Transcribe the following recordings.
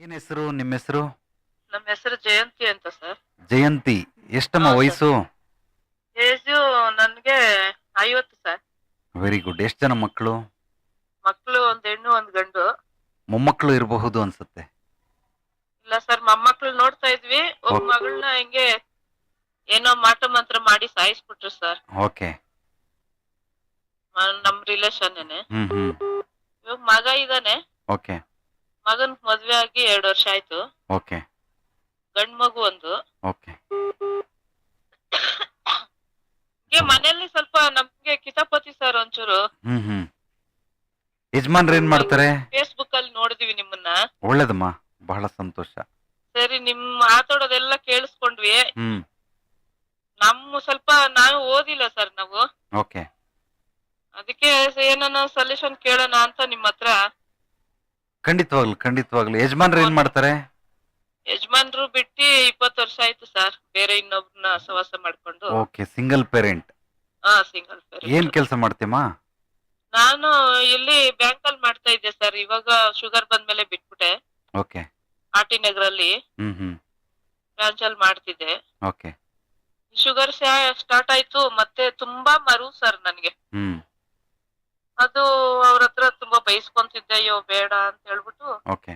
ಏನ್ ಹೆಸರು ನಿಮ್ಮ ಹೆಸರು? ನಮ್ಮ ಹೆಸರು ಜಯಂತಿ ಅಂತ ಸರ್. ಜಯಂತಿ. ಎಷ್ಟಮ್ಮ ಹಾ. ವಯಸ್ಸು? ಏಜು ನನ್ಗೆ ಐವತ್ತು ಸರ್. ವೆರಿ ಗುಡ್ ಎಷ್ಟು ಜನ ಮಕ್ಕಳು? ಮಕ್ಳು ಒಂದ್ ಹೆಣ್ಣು ಒಂದ್ ಗಂಡು. ಮೊಮ್ಮಕ್ಕಳು ಇರಬಹುದು ಅನ್ಸುತ್ತೆ. ಇಲ್ಲ ಸರ್ ಮೊಮ್ಮಕ್ಳು ನೋಡ್ತಾ ಇದ್ವಿ. ಒಬ್ಬ. ಮಗಳನ್ನ ಹಿಂಗೆ ಏನೋ ಮಾಟ ಮಂತ್ರ ಮಾಡಿ ಸಾಯಿಸ್ಬಿಟ್ರು ಸರ್. ಓಕೆ. ನಮ್ ರಿಲೇಶನ್ ಹ್ಮ್ ಹ್ಮ್. ಇವಾಗ ಮಗ ಇದಾನೆ ಓಕೆ. ಮಗನ್ ಮದ್ವೆ ಆಗಿ ಎರಡು ವರ್ಷ ಆಯ್ತು. ಓಕೆ. ಗಂಡ್ ಮಗು ಒಂದು. ಓಕೆ. ಹೀಗೆ ಮನೇಲಿ ಸ್ವಲ್ಪ ನಮ್ಗೆ ಕಿತಾಪತಿ ಸರ್ ಒಂಚೂರು. ಹ್ಮ್ ಹ್ಮ್. ಯಜಮಾನ್ರು ಏನ್ ಮಾಡ್ತಾರೆ? ಫೇಸ್ಬುಕ್ ಅಲ್ಲಿ ನೋಡಿದ್ವಿ ನಿಮ್ಮನ್ನ. ಒಳ್ಳೇದಮ್ಮ. ಬಹಳ ಸಂತೋಷ. ಸರಿ ನಿಮ್ ಮಾತಾಡೋದೆಲ್ಲ ಕೇಳಿಸ್ಕೊಂಡ್ವಿ. ಹ್ಮ್. ನಮ್ಮ ಸ್ವಲ್ಪ ನಾವು ಓದಿಲ್ಲ ಸರ್ ನಾವು. ಓಕೆ. ಅದಕ್ಕೆ ಏನನ್ನ ಸೊಲ್ಯೂಷನ್ ಕೇಳೋಣ ಅಂತ ನಿಮ್ಮ ಹತ್ರ. ಖಂಡಿತವಾಗ್ಲು ಖಂಡಿತವಾಗ್ಲು. ಯಜಮಾನ್ರು ಏನ್ ಮಾಡ್ತಾರೆ? ಯಜಮಾನ್ರು ಬಿಟ್ಟು ಇಪ್ಪತ್ತು ವರ್ಷ ಆಯ್ತು ಸರ್. ಬೇರೆ ಇನ್ನೊಬ್ರನ್ನ ಸವಾಸ ಮಾಡ್ಕೊಂಡು. Okay single parent. ಹಾ ಸಿಂಗಲ್ ಏನ್ ಕೆಲಸ ಮಾಡ್ತೀಮ್ಮ ನಾನು ಇಲ್ಲಿ ಬ್ಯಾಂಕ್ ಅಲ್ಲಿ ಮಾಡ್ತಾ ಇದ್ದೆ ಸರ್. ಇವಾಗ ಶುಗರ್ ಬಂದ್ಮೇಲೆ ಬಿಟ್ಬಿಟ್ಟೆ. ಓಕೆ. ಆರ್ ಟಿ ನಗರಲ್ಲಿ ಹ್ಮ್ ಹ್ಮ್. ಬ್ರಾಂಚ್ ಅಲ್ಲಿ ಮಾಡ್ತಿದ್ದೆ. ಓಕೆ. ಶುಗರ್ ಸ್ಟಾರ್ಟ್ ಆಯ್ತು. ಮತ್ತೆ ತುಂಬಾ ಮರು ಸರ್ ನನ್ಗೆ. ಹ್ಮ್. ಅದು ಅವ್ರ ಹತ್ರ ತುಂಬಾ ಬೈಸ್ಕೊಂತಿದ್ದೆ ಅಯ್ಯೋ ಬೇಡ ಅಂತ ಹೇಳ್ಬಿಟ್ಟು ಓಕೆ.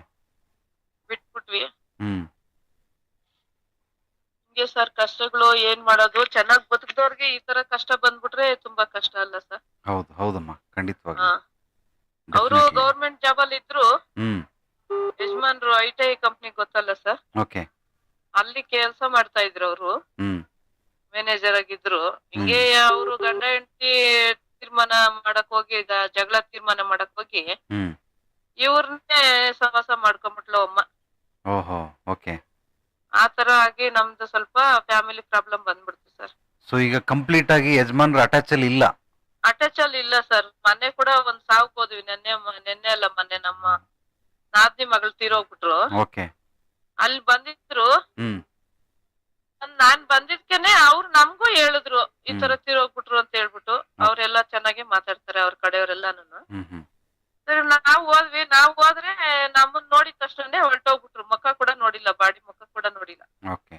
ಬಿಟ್ಬಿಟ್ವಿ. ಹ್ಮ್. ಹಿಂಗೆ ಸರ್ ಕಷ್ಟಗಳು ಏನ್ ಮಾಡೋದು ಚೆನ್ನಾಗ್ ಬದುಕದವ್ರಿಗೆ ಈ ತರ ಕಷ್ಟ ಬಂದ್ಬಿಟ್ರೆ ತುಂಬಾ ಕಷ್ಟ ಅಲ್ಲ ಸರ್? ಹೌದು ಹೌದಮ್ಮ ಖಂಡಿತವಾಗ್ಲು ಹಾ. ಅವರು. ಗೌರ್ಮೆಂಟ್ ಜಾಬ್ ಅಲ್ಲಿ ಇದ್ರು ಹ್ಮ್. ಯಜಮಾನ್ರು ಐ ಟಿ ಐ ಕಂಪ್ನಿ ಗೊತ್ತಲ್ಲ ಸರ್? ಓಕೆ. ಅಲ್ಲಿ ಕೆಲಸ ಮಾಡ್ತಾ ಇದ್ರು ಅವರು. ಹ್ಮ್. ಮ್ಯಾನೇಜರ್ ಆಗಿದ್ರು. ಹಿಂಗೆ ಅವರು ಗಂಡ ಹೆಂಡತಿ ತೀರ್ಮಾನ ಮಾಡಕ್ ಹೋಗಿ ಜಗಳ ತೀರ್ಮಾನ ಮಾಡಕ್ ಹೋಗಿ ಇವ್ರನ್ನೇ ಸಹವಾಸ ಮಾಡ್ಕೊಂಬಿಟ್ಲು ಅಮ್ಮ. ಓಹೋ ಓಕೆ. ಆ ತರ ಆಗಿ ನಮ್ದು ಸ್ವಲ್ಪ ಫ್ಯಾಮಿಲಿ ಪ್ರಾಬ್ಲಮ್ ಬಂದ್ಬಿಡ್ತು ಸರ್. ಸೊ ಈಗ ಕಂಪ್ಲೀಟ್ ಆಗಿ ಯಜಮಾನ್ರ ಅಟ್ಯಾಚ್ ಅಲ್ಲಿ ಇಲ್ಲ? ಅಟ್ಯಾಚ್ ಅಲ್ಲಿ ಇಲ್ಲ ಸರ್. ಮೊನ್ನೆ ಕೂಡ ಒಂದ್ ಸಾವು ಹೋದ್ವಿ. ನೆನ್ನೆ ನೆನ್ನೆ ಅಲ್ಲ ಮೊನ್ನೆ ನಮ್ಮ ನಾದ್ನಿ ಮಗಳು ತೀರೋಗ್ಬಿಟ್ರು. ಓಕೆ. ಅಲ್ಲಿ ಬಂದಿದ್ರು. ಹ್ಮ್. ನಾನ್ ಬಂದಿದ್ಕೆನೆ ಅವ್ರು ನಮ್ಗೂ ಹೇಳಿದ್ರು ಈ ತರ ತರ ಹೋಗ್ಬಿಟ್ರು ಅಂತ ಹೇಳ್ಬಿಟ್ಟು ಅವ್ರೆಲ್ಲಾ ಚೆನ್ನಾಗಿ ಮಾತಾಡ್ತಾರೆ ಅವ್ರ ಕಡೆಯವರೆಲ್ಲಾನು ಹ್ಮ್ ಹ್ಮ್. ಸರಿ ನಾವ್ ಹೋದ್ವಿ ನಾವ್ ಹೋದ್ರೆ ನಮ್ಮನ್ ನೋಡಿದ ತಕ್ಷಣ ಹೊರಟೋಗ್ಬಿಟ್ರು. ಮುಖ ಕೂಡ ನೋಡಿಲ್ಲ ಬಾಡಿ ಮುಖ ಕೂಡ ನೋಡಿಲ್ಲ. ಓಕೆ.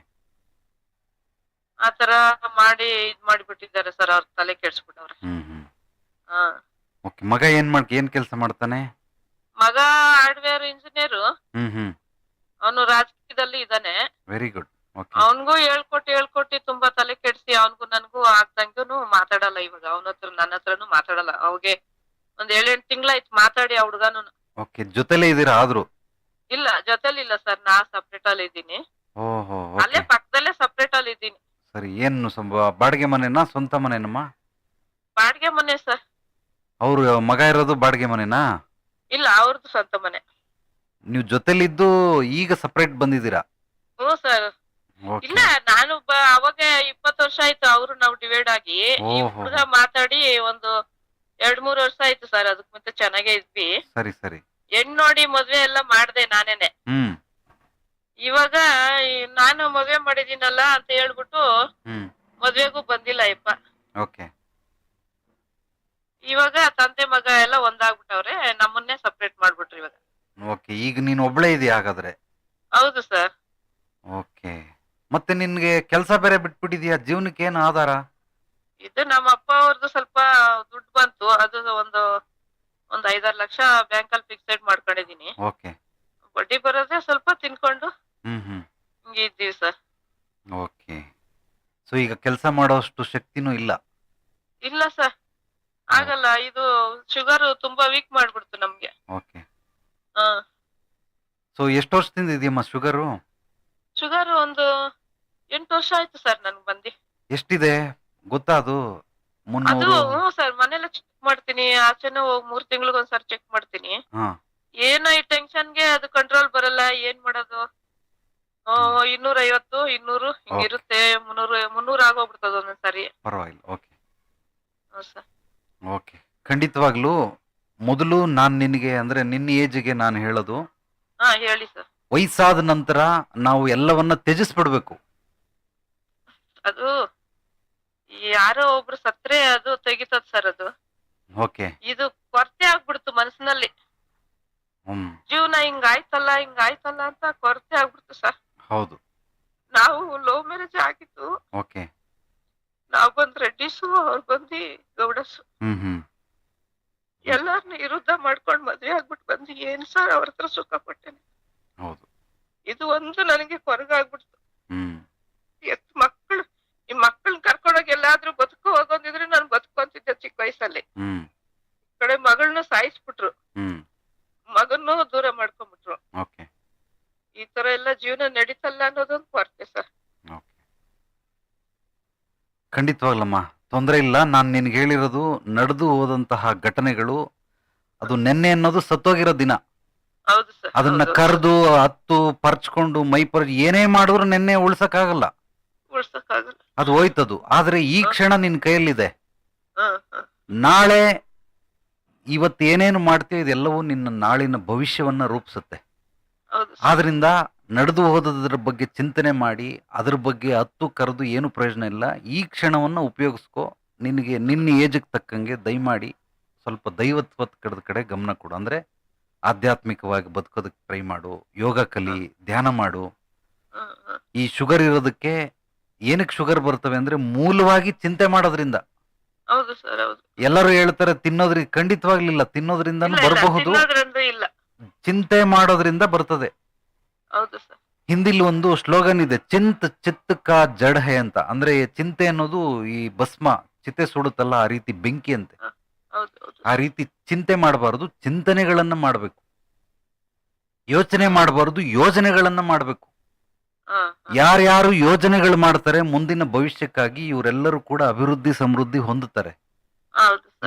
ಆತರ ಮಾಡಿ ಇದ್ ಮಾಡಿಬಿಟ್ಟಿದ್ದಾರೆ ಸರ್ ಅವ್ರ ತಲೆ ಕೆಡ್ಸ್ಬಿಟ್ಟವ್ರೆ. ಹ್ಮ್ ಹ್ಮ್. ಹಾ. ಓಕೆ ಮಗ ಏನ್ ಮಾಡ್ ಏನ್ ಕೆಲಸ ಮಾಡ್ತಾನೆ? ಮಗ ಹಾರ್ಡ್ವೇರ್ ಇಂಜಿನಿಯರ್. ಹ್ಮ್ ಹ್ಮ್. ಅವನು ರಾಜಕೀಯದಲ್ಲಿ ಇದ್ದಾನೆ. ವೆರಿ ಗುಡ್ ಅವನ್ಗೂ ಹೇಳ್ಕೊಟ್ಟು ಹೇಳ್ಕೊಟ್ಟು ತುಂಬಾ ತಲೆ ಕೆಡ್ಸಿ ಅವನ್ಗೂ ನನ್ಗೂ ಆಗ್ದಂಗೂ ಮಾತಾಡಲ್ಲ ಇವಾಗ. ಅವನ ಹತ್ರ ನನ್ನ ಹತ್ರನು ಮಾತಾಡಲ್ಲ. ಅವಗೆ ಒಂದ್ ಏಳೆಂಟು ತಿಂಗಳಾಯ್ತು ಮಾತಾಡಿ ಆ ಹುಡ್ಗನು ಓಕೆ ಜೊತೆಲೇ ಇದೀರಾ ಆದ್ರು? ಇಲ್ಲ ಜೊತೆಲಿ ಇಲ್ಲ ಸರ್. ನಾ ಸಪ್ರೇಟ್ ಅಲ್ಲಿ ಇದ್ದೀನಿ ಓಹೋ ಅಲ್ಲೇ ಪಕ್ಕದಲ್ಲೇ ಸಪ್ರೇಟ್ ಅಲ್ಲಿ ಇದ್ದೀನಿ ಸರಿ ಏನು ಸಂಭವ? ಬಾಡಿಗೆ ಮನೆನಾ ಸ್ವಂತ ಮನೆನಮ್ಮ? ಬಾಡಿಗೆ ಮನೆ ಸರ್. ಅವ್ರ ಮಗ ಇರೋದು ಬಾಡಿಗೆ ಮನೆನಾ? ಇಲ್ಲ ಅವ್ರದ್ದು ಸ್ವಂತ ಮನೆ. ನೀವು ಜೊತೆಲಿದ್ದು ಈಗ ಸಪ್ರೇಟ್ ಬಂದಿದ್ದೀರಾ? ಹ್ಞೂ ಸರ್. ಇಲ್ಲ ನಾನು ಅವಾಗ ಇಪ್ಪತ್ತು ವರ್ಷ ಆಯ್ತು ಅವರು ನಾವು ಡಿವೈಡ್ ಆಗಿ. ಈ. ಹುಡುಗ ಮಾತಾಡಿ ಒಂದು ಎರಡ್ ಮೂರ್ ವರ್ಷ ಆಯ್ತು ಸರ್ ಅದಕ್ ಮುಂಚೆ ಚೆನ್ನಾಗೇ ಇದ್ವಿ. ಸರಿ ಸರಿ. ಹೆಣ್ ನೋಡಿ ಮದ್ವೆ ಎಲ್ಲ ಮಾಡ್ದೆ ನಾನೇನೆ. ಇವಾಗ ನಾನು ಮದ್ವೆ ಮಾಡಿದೀನಲ್ಲ ಅಂತ ಹೇಳ್ಬಿಟ್ಟು ಮದ್ವೆಗೂ ಬಂದಿಲ್ಲ ಇಪ್ಪ ಓಕೆ ಇವಾಗ ತಂದೆ ಮಗ ಎಲ್ಲ ಒಂದಾಗ್ಬಿಟ್ಟವ್ರೆ ನಮ್ಮನ್ನೇ ಸಪ್ರೇಟ್ ಮಾಡ್ಬಿಟ್ರು ಇವಾಗ. ಓಕೆ ಈಗ ನೀನು ಒಬ್ಳೇ ಇದೆಯಾ ಹಾಗಾದ್ರೆ? ಹೌದು ಸರ್. ಓಕೆ ಮತ್ತೆ ನಿನ್ಗೆ ಕೆಲಸ ಬೇರೆ ಬಿಟ್ಬಿಟ್ಟಿದ್ಯಾ? ಜೀವನಕ್ಕೆ ಏನು ಆಧಾರ? ಇದು ನಮ್ಮ ಅಪ್ಪ ಅವ್ರದ್ದು ಸ್ವಲ್ಪ ದುಡ್ಡು ಬಂತು. ಅದು ಒಂದು ಒಂದ್ ಐದಾರು ಲಕ್ಷ ಬ್ಯಾಂಕ್ ಅಲ್ಲಿ ಫಿಕ್ಸೆಡ್ ಮಾಡ್ಕೊಂಡಿದೀನಿ. ಓಕೆ. ಬಡ್ಡಿ ಬರೋದೇ ಸ್ವಲ್ಪ ತಿನ್ಕೊಂಡು ಹ್ಮ್ ಹ್ಮ್. ಹಿಂಗೆ ಇದ್ದೀವಿ ಸರ್. ಓಕೆ. ಸೊ ಈಗ ಕೆಲಸ ಮಾಡೋಷ್ಟು ಶಕ್ತಿನೂ ಇಲ್ಲ? ಇಲ್ಲ ಸರ್. ಆಗಲ್ಲ. ಇದು ಶುಗರ್ ತುಂಬಾ ವೀಕ್ ಮಾಡ್ಬಿಡ್ತು ನಮ್ಗೆ. ಓಕೆ. ಹಾ. ಸೊ ಎಷ್ಟು ವರ್ಷದಿಂದ ಇದೆಯಮ್ಮ ಶುಗರು ಶುಗರ್ ಒಂದು ಎಂಟು ವರ್ಷ ಆಯ್ತು ಸರ್ ನನ್ಗೆ ಬಂದಿ. ಎಷ್ಟಿದೆ? ಗೊತ್ತಾ ಅದು? ಅದು ಮುನ್ನೂರು ಸರ್ ಮನೇಲೆ ಚೆಕ್ ಮಾಡ್ತೀನಿ. ಆಚೆನೆ ಹೋಗಿ ಮೂರ್ ತಿಂಗಳಿಗೊಂದ್ಸರಿ ಚೆಕ್ ಮಾಡ್ತೀನಿ. ಹಾ. ಏನೋ ಈ ಟೆನ್ಷನ್ಗೆ ಅದು ಕಂಟ್ರೋಲ್ ಬರಲ್ಲ ಏನ್ ಮಾಡೋದು? ಇನ್ನೂರ ಐವತ್ತು ಇನ್ನೂರು ಹಿಂಗಿರುತ್ತೆ ಮುನ್ನೂರು ಮುನ್ನೂರ ಆಗೋಗ್ಬಿಡ್ತದ ಒಂದೊಂದ್ಸರಿ ಪರವಾಗಿಲ್ಲ ಓಕೆ ಹ್ಮ್ ಸರ್ ಓಕೆ ಖಂಡಿತವಾಗ್ಲೂ ಮೊದಲು ನಾನು ನಿನಗೆ ಅಂದ್ರೆ ನಿನ್ನ ಏಜ್ಗೆ ನಾನು ಹೇಳೋದು. ಹಾ ಹೇಳಿ ವಯಸ್ಸಾದ ನಂತರ ನಾವು ಎಲ್ಲವನ್ನ ತ್ಯಜಿಸ್ಬಿಡ್ಬೇಕು. ಅದು ಯಾರೋ ಒಬ್ರು ಸತ್ರೆ ಅದು ತೆಗಿತದ ಸರ್ ಅದು. ಓಕೆ. ಇದು ಕೊರತೆ ಆಗ್ಬಿಡ್ತು ಮನಸ್ಸಿನಲ್ಲಿ. ಹ್ಮ್. ಜೀವನ ಹಿಂಗಾಯ್ತಲ್ಲ ಹಿಂಗಾಯ್ತಲ್ಲ ಅಂತ ಕೊರತೆ ಆಗ್ಬಿಡ್ತು ಸರ್. ಹೌದು. ನಾವು ಲವ್ ಮ್ಯಾರೇಜ್ ಆಗಿತ್ತು ಓಕೆ. ನಾವ್ ಬಂದ್ ರೆಡ್ಡಿಸು ಅವ್ರು ಬಂದಿ ಗೌಡಸು. ಹ್ಮ್ ಹ್ಮ್. ಎಲ್ಲಾರ್ನು ವಿರುದ್ಧ ಮಾಡ್ಕೊಂಡ್ ಮದ್ವೆ ಆಗ್ಬಿಟ್ಟು ಬಂದು ಏನ್ ಸರ್ ಅವ್ರ ಹತ್ರ ಸುಖ ಪಟ್ಟೆನೆ ಇದು ಒಂದು ನನಗೆ ಹೊರಗಾಗ್ಬಿಡ್ತು. ಎತ್ ಮಕ್ಕಳು ಈ ಮಕ್ಕಳನ್ನ ಕರ್ಕೊಂಡೋಗಿ ಎಲ್ಲಾದ್ರೂ ಬದುಕು ಹೋಗೋದಿದ್ರೆ ನಾನು ಬದುಕೊಂತಿದ್ದೆ ಚಿಕ್ಕ ವಯಸ್ಸಲ್ಲಿ. ಕಡೆ ಮಗಳನ್ನ ಸಾಯಿಸ್ಬಿಟ್ರು. ಮಗನ್ನು ದೂರ ಮಾಡ್ಕೊಂಡ್ಬಿಟ್ರು ಓಕೆ. ಈ ತರ ಎಲ್ಲ ಜೀವನ ನಡೀತಲ್ಲ ಅನ್ನೋದೊಂದು ಕೊರತೆ ಸರ್. ಓಕೆ. ಖಂಡಿತವಾಗ್ಲಮ್ಮ ತೊಂದರೆ ಇಲ್ಲ. ನಾನು ನಿನ್ಗೆ ಹೇಳಿರೋದು ನಡೆದು ಹೋದಂತಹ ಘಟನೆಗಳು ಅದು ನೆನ್ನೆ ಅನ್ನೋದು ಸತ್ತೋಗಿರೋ ದಿನ. ಅದನ್ನ ಕರೆದು ಹತ್ತು ಪರ್ಚ್ಕೊಂಡು ಮೈ ಪರ್ ಏನೇ ಮಾಡಿದ್ರು ನಿನ್ನೆ ಉಳ್ಸಕ್ಕಾಗಲ್ಲ. ಅದು ಹೋಯ್ತದು. ಆದ್ರೆ ಈ ಕ್ಷಣ ನಿನ್ ಕೈಯಲ್ಲಿದೆ. ನಾಳೆ ಇವತ್ತು ಏನೇನು ಮಾಡ್ತೀವಿ ಇದೆಲ್ಲವೂ ನಿನ್ನ ನಾಳಿನ ಭವಿಷ್ಯವನ್ನ ರೂಪಿಸುತ್ತೆ. ಆದ್ರಿಂದ ನಡೆದು ಹೋದದ್ರ ಬಗ್ಗೆ ಚಿಂತನೆ ಮಾಡಿ ಅದ್ರ ಬಗ್ಗೆ ಹತ್ತು ಕರೆದು ಏನು ಪ್ರಯೋಜನ ಇಲ್ಲ. ಈ ಕ್ಷಣವನ್ನ ಉಪಯೋಗಿಸ್ಕೋ. ನಿನಗೆ ನಿನ್ನ ಏಜ್ಗೆ ತಕ್ಕಂಗೆ ದಯಮಾಡಿ ಸ್ವಲ್ಪ ದೈವತ್ವದ ಕಡೆದ ಕಡೆ ಗಮನ ಕೊಡು. ಅಂದ್ರೆ ಆಧ್ಯಾತ್ಮಿಕವಾಗಿ ಬದುಕೋದಕ್ಕೆ ಟ್ರೈ ಮಾಡು ಯೋಗ ಕಲಿ ಧ್ಯಾನ ಮಾಡು. ಈ ಶುಗರ್ ಇರೋದಕ್ಕೆ ಏನಕ್ಕೆ ಶುಗರ್ ಬರ್ತವೆ ಅಂದ್ರೆ ಮೂಲವಾಗಿ ಚಿಂತೆ ಮಾಡೋದ್ರಿಂದ. ಎಲ್ಲರೂ ಹೇಳ್ತಾರೆ ತಿನ್ನೋದ್ರಿಂದ ಖಂಡಿತವಾಗ್ಲಿಲ್ಲ ಬರಬಹುದು. ತಿನ್ನೋದ್ರಿಂದ ಇಲ್ಲ. ಚಿಂತೆ ಮಾಡೋದ್ರಿಂದ ಬರ್ತದೆ. ಹಿಂದಿಲ್ ಒಂದು ಸ್ಲೋಗನ್ ಇದೆ ಚಿಂತ್ ಚಿತ್ತಕ ಜಡ್ ಹೇ ಅಂತ. ಅಂದ್ರೆ ಚಿಂತೆ ಅನ್ನೋದು ಈ ಭಸ್ಮ ಚಿತೆ ಸುಡುತ್ತಲ್ಲ ಆ ರೀತಿ ಬೆಂಕಿ ಅಂತೆ. ಆ ರೀತಿ ಚಿಂತೆ ಮಾಡಬಾರದು ಚಿಂತನೆಗಳನ್ನ ಮಾಡಬೇಕು. ಯೋಚನೆ ಮಾಡಬಾರದು ಯೋಜನೆಗಳನ್ನ ಮಾಡಬೇಕು. ಯಾರ್ಯಾರು ಯೋಜನೆಗಳು ಮಾಡ್ತಾರೆ ಮುಂದಿನ ಭವಿಷ್ಯಕ್ಕಾಗಿ ಇವರೆಲ್ಲರೂ ಕೂಡ ಅಭಿವೃದ್ಧಿ ಸಮೃದ್ಧಿ ಹೊಂದುತ್ತಾರೆ.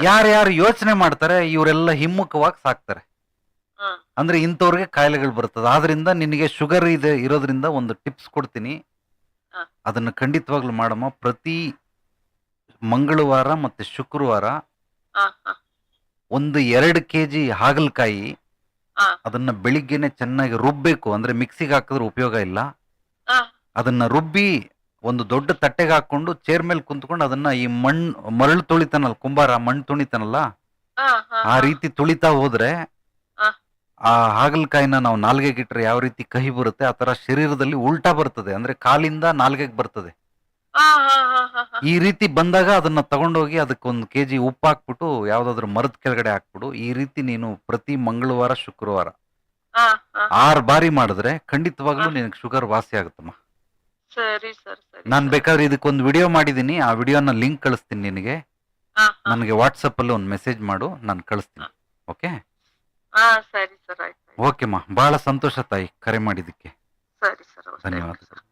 ಯಾರ್ಯಾರು ಯೋಚನೆ ಮಾಡ್ತಾರೆ ಇವರೆಲ್ಲ ಹಿಮ್ಮುಖವಾಗಿ ಸಾಕ್ತಾರೆ. ಅಂದ್ರೆ ಇಂಥವ್ರಿಗೆ ಕಾಯಿಲೆಗಳು ಬರ್ತದೆ ಆದ್ರಿಂದ ನಿನಗೆ ಶುಗರ್ ಇದೆ ಇರೋದ್ರಿಂದ ಒಂದು ಟಿಪ್ಸ್ ಕೊಡ್ತೀನಿ. ಅದನ್ನು ಖಂಡಿತವಾಗ್ಲೂ ಮಾಡಮ್ಮ. ಪ್ರತಿ ಮಂಗಳವಾರ ಮತ್ತೆ ಶುಕ್ರವಾರ ಒಂದು ಎರಡು ಕೆ ಜಿ ಹಾಗಲಕಾಯಿ ಅದನ್ನ ಬೆಳಿಗ್ಗೆನೆ ಚೆನ್ನಾಗಿ ರುಬ್ಬೇಕು. ಅಂದ್ರೆ ಮಿಕ್ಸಿಗೆ ಹಾಕಿದ್ರೆ ಉಪಯೋಗ ಇಲ್ಲ. ಅದನ್ನ ರುಬ್ಬಿ ಒಂದು ದೊಡ್ಡ ತಟ್ಟೆಗೆ ಹಾಕೊಂಡು ಚೇರ್ ಮೇಲೆ ಕುಂತ್ಕೊಂಡು ಅದನ್ನ ಈ ಮಣ್ಣು ಮರಳು ತುಳಿತಾನಲ್ಲ ಕುಂಬಾರ ಮಣ್ಣು ಹ ಆ ರೀತಿ ತುಳಿತಾ ಹೋದ್ರೆ ಆ ಹಾಗಲಕಾಯಿನ ನಾವು ನಾಲ್ಗೆಗೆ ಇಟ್ರೆ ಯಾವ ರೀತಿ ಕಹಿ ಬರುತ್ತೆ ಆ ತರ ಶರೀರದಲ್ಲಿ ಉಲ್ಟಾ ಬರ್ತದೆ. ಅಂದ್ರೆ ಕಾಲಿಂದ ನಾಲ್ಗೆಗೆ ಬರ್ತದೆ. ಈ ರೀತಿ ಬಂದಾಗ ಅದನ್ನ ತಗೊಂಡೋಗಿ ಅದಕ್ಕೆ ಒಂದು ಕೆಜಿ ಉಪ್ಪು ಹಾಕ್ಬಿಟ್ಟು ಯಾವ್ದಾದ್ರು ಮರದ ಕೆಳಗಡೆ ಹಾಕ್ಬಿಡು. ಈ ರೀತಿ ನೀನು ಪ್ರತಿ ಮಂಗಳವಾರ ಶುಕ್ರವಾರ ಆರು ಬಾರಿ ಮಾಡಿದ್ರೆ ಖಂಡಿತವಾಗ್ಲೂ. ನಿನಗೆ ಶುಗರ್ ವಾಸಿ ಆಗುತ್ತಮ್ಮ. ಸರಿ ಸರ್ ಸರಿ ನಾನ್. ಬೇಕಾದ್ರೆ ಇದಕ್ಕೊಂದು ವಿಡಿಯೋ ಮಾಡಿದೀನಿ. ಆ ವಿಡಿಯೋನ ಲಿಂಕ್ ಕಳಿಸ್ತೀನಿ ನಿನಗೆ. ನನಗೆ ವಾಟ್ಸಪ್ ಅಲ್ಲಿ ಒಂದು ಮೆಸೇಜ್ ಮಾಡು. ನಾನು ಕಳಿಸ್ತೀನಿ. ಓಕೆ? ಹಾ ಸರಿ ಸರ್. ಆಯ್ತು ಆಯ್ತು. ಓಕೆಮ್ಮ ಬಹಳ ಸಂತೋಷ ತಾಯಿ ಕರೆ ಮಾಡಿದ್ದಕ್ಕೆ. ಸರಿ ಸರ್. ಓಕೆ. ಧನ್ಯವಾದಗಳು.